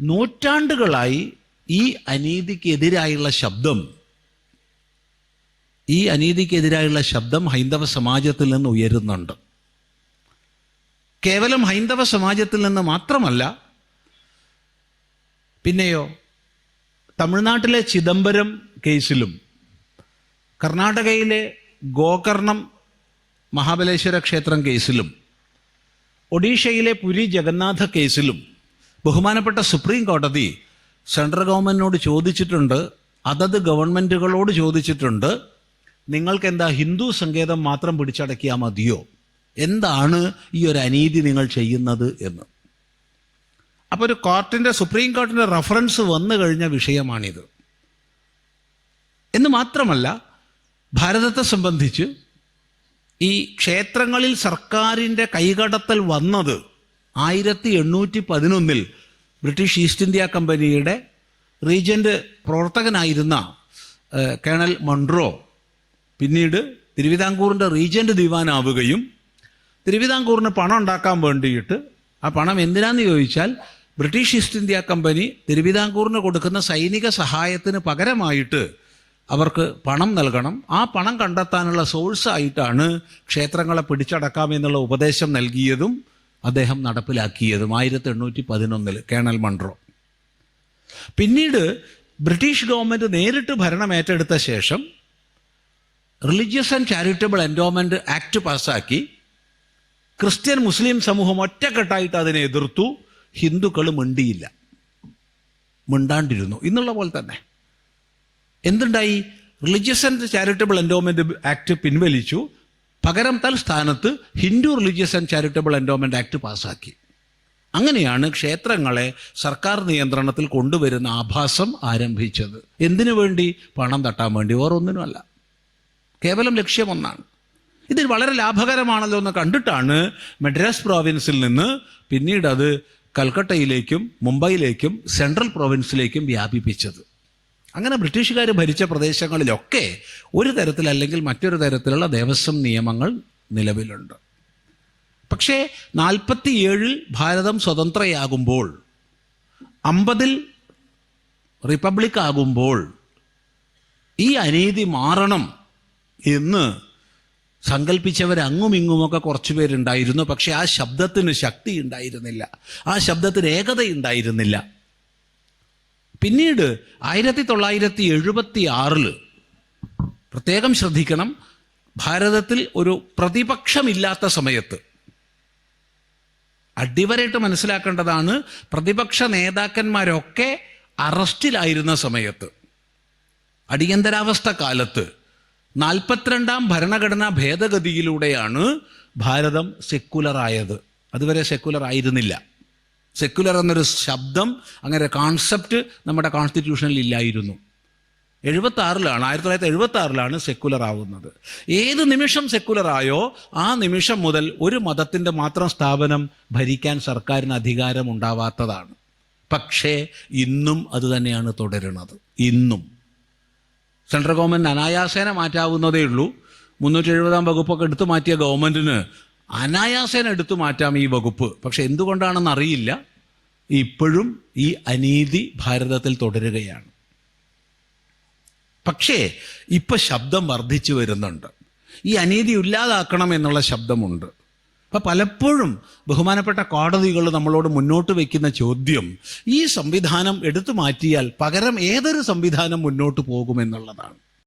നൂറ്റാണ്ടുകളായി ഈ അനീതിക്കെതിരായുള്ള ശബ്ദം ഈ അനീതിക്കെതിരായുള്ള ശബ്ദം ഹൈന്ദവ സമാജത്തിൽ നിന്ന് ഉയരുന്നുണ്ട്. കേവലം ഹൈന്ദവ സമാജത്തിൽ നിന്ന് മാത്രമല്ല പിന്നെയോ തമിഴ്നാട്ടിലെ ചിദംബരം കേസിലും കർണാടകയിലെ ഗോകർണം മഹാബലേശ്വര ക്ഷേത്രം കേസിലും ഒഡീഷയിലെ പുരി ജഗന്നാഥ കേസിലും ബഹുമാനപ്പെട്ട സുപ്രീം കോടതി സെൻട്രൽ ഗവൺമെന്റിനോട് ചോദിച്ചിട്ടുണ്ട് അതത് ഗവൺമെന്റുകളോട് ചോദിച്ചിട്ടുണ്ട് നിങ്ങൾക്ക് എന്താ ഹിന്ദു സങ്കേതം മാത്രം പിടിച്ചടക്കിയാൽ മതിയോ? എന്താണ് ഈ ഒരു അനീതി നിങ്ങൾ ചെയ്യുന്നത് എന്ന്? അപ്പോൾ ഒരു കോർട്ടിന്റെ സുപ്രീം കോർട്ടിന്റെ റഫറൻസ് വന്നു കഴിഞ്ഞ വിഷയമാണിത്. എന്ന് മാത്രമല്ല ഭാരതത്തെ സംബന്ധിച്ച് ഈ ക്ഷേത്രങ്ങളിൽ സർക്കാരിന്റെ കൈകടത്തൽ വന്നത് ആയിരത്തി എണ്ണൂറ്റി പതിനൊന്നിൽ ബ്രിട്ടീഷ് ഈസ്റ്റ് ഇന്ത്യ കമ്പനിയുടെ റീജന്റ് പ്രവർത്തകനായിരുന്ന കേണൽ മൺട്രോ പിന്നീട് തിരുവിതാംകൂറിന്റെ റീജന്റ് ദിവാനാവുകയും തിരുവിതാംകൂറിന് പണം ഉണ്ടാക്കാൻ വേണ്ടിയിട്ട് ആ പണം എന്തിനാന്ന് ചോദിച്ചാൽ ബ്രിട്ടീഷ് ഈസ്റ്റ് ഇന്ത്യ കമ്പനി തിരുവിതാംകൂറിന് കൊടുക്കുന്ന സൈനിക സഹായത്തിന് പകരമായിട്ട് അവർക്ക് പണം നൽകണം. ആ പണം കണ്ടെത്താനുള്ള സോഴ്സ് ആയിട്ടാണ് ക്ഷേത്രങ്ങളെ പിടിച്ചടക്കാം എന്നുള്ള ഉപദേശം നൽകിയതും അദ്ദേഹം നടപ്പിലാക്കിയതും ആയിരത്തി എണ്ണൂറ്റി പതിനൊന്നിൽ കേണൽ മൺട്രോ പിന്നീട് ബ്രിട്ടീഷ് ഗവൺമെന്റ് നേരിട്ട് ഭരണം ഏറ്റെടുത്ത ശേഷം religious and charitable endowment act പാസ്സാക്കി ക്രിസ്ത്യൻ മുസ്ലിം സമൂഹം ഒറ്റക്കെട്ടായിട്ട് അതിനെ എതിർത്തു. ഹിന്ദുക്കൾ മിണ്ടിയില്ല. മിണ്ടാണ്ടിരുന്നു. എന്നുള്ള പോലെ തന്നെ. എന്തുണ്ടായി? Religious and charitable endowment act പിൻവലിച്ചു. പകരം തൽസ്ഥാനത്ത് Hindu religious and charitable endowment act പാസ്സാക്കി. അങ്ങനെയാണ് ക്ഷേത്രങ്ങളെ സർക്കാർ നിയന്ത്രണത്തിൽ കൊണ്ടുവരുന്ന ആഭാസം ആരംഭിച്ചത്. എന്തിനു വേണ്ടി? പണം തട്ടാൻ വേണ്ടി. വേറൊന്നിനുമല്ല. കേവലം ലക്ഷ്യം ഒന്നാണ് ഇത് വളരെ ലാഭകരമാണല്ലോ എന്ന് കണ്ടിട്ടാണ് മദ്രാസ് പ്രോവിൻസിൽ നിന്ന് പിന്നീട് അത് കൽക്കട്ടയിലേക്കും മുംബൈയിലേക്കും സെൻട്രൽ പ്രോവിൻസിലേക്കും വ്യാപിപ്പിച്ചത്. അങ്ങനെ ബ്രിട്ടീഷുകാർ ഭരിച്ച പ്രദേശങ്ങളിലൊക്കെ ഒരു തരത്തിൽ അല്ലെങ്കിൽ മറ്റൊരു തരത്തിലുള്ള ദേവസ്വം നിയമങ്ങൾ നിലവിലുണ്ട്. പക്ഷേ നാൽപ്പത്തിയേഴിൽ ഭാരതം സ്വതന്ത്രയാകുമ്പോൾ അമ്പതിൽ റിപ്പബ്ലിക് ആകുമ്പോൾ ഈ അനീതി മാറണം എന്ന് സങ്കല്പിച്ചവർ അങ്ങും ഇങ്ങുമൊക്കെ കുറച്ചു പേരുണ്ടായിരുന്നു. പക്ഷേ ആ ശബ്ദത്തിന് ശക്തി ഉണ്ടായിരുന്നില്ല ആ ശബ്ദത്തിന് ഏകത ഉണ്ടായിരുന്നില്ല പിന്നീട് ആയിരത്തി തൊള്ളായിരത്തി എഴുപത്തി ആറിൽ പ്രത്യേകം ശ്രദ്ധിക്കണം ഭാരതത്തിൽ ഒരു പ്രതിപക്ഷമില്ലാത്ത സമയത്ത്. അടിവരായിട്ട് മനസ്സിലാക്കേണ്ടതാണ് പ്രതിപക്ഷ നേതാക്കന്മാരൊക്കെ അറസ്റ്റിലായിരുന്ന സമയത്ത്. അടിയന്തരാവസ്ഥ കാലത്ത് നാൽപ്പത്തിരണ്ടാം ഭരണഘടനാ ഭേദഗതിയിലൂടെയാണ് ഭാരതം സെക്കുലറായത് അതുവരെ സെക്കുലർ ആയിരുന്നില്ല. സെക്കുലർ എന്നൊരു ശബ്ദം അങ്ങനെ കോൺസെപ്റ്റ് നമ്മുടെ കോൺസ്റ്റിറ്റ്യൂഷനിൽ ഇല്ലായിരുന്നു. എഴുപത്തി ആറിലാണ് ആയിരത്തി തൊള്ളായിരത്തി എഴുപത്തി ആറിലാണ് സെക്കുലർ ആവുന്നത്. ഏത് നിമിഷം സെക്കുലർ ആയോ ആ നിമിഷം മുതൽ ഒരു മതത്തിന്റെ മാത്രം സ്ഥാപനം ഭരിക്കാൻ സർക്കാരിന് അധികാരം ഉണ്ടാവാത്തതാണ്. പക്ഷേ ഇന്നും അത് തന്നെയാണ് തുടരുന്നത്. ഇന്നും. സെൻട്രൽ ഗവൺമെന്റ് അനായാസേന മാറ്റാവുന്നതേ ഉള്ളൂ. മുന്നൂറ്റി എഴുപതാം വകുപ്പൊക്കെ എടുത്തു മാറ്റിയ ഗവൺമെന്റിന് അനായാസേന എടുത്തു മാറ്റാം ഈ വകുപ്പ്. പക്ഷെ എന്തുകൊണ്ടാണെന്ന് അറിയില്ല ഇപ്പോഴും ഈ അനീതി ഭാരതത്തിൽ തുടരുകയാണ്. പക്ഷേ ഇപ്പൊ ശബ്ദം വർദ്ധിച്ചു വരുന്നുണ്ട്. ഈ അനീതി ഇല്ലാതാക്കണം എന്നുള്ള ശബ്ദമുണ്ട്. അപ്പൊ പലപ്പോഴും ബഹുമാനപ്പെട്ട കോടതികൾ നമ്മളോട് മുന്നോട്ട് വയ്ക്കുന്ന ചോദ്യം ഈ സംവിധാനം എടുത്തു മാറ്റിയാൽ പകരം ഏതൊരു സംവിധാനം മുന്നോട്ട് പോകുമെന്നുള്ളതാണ്.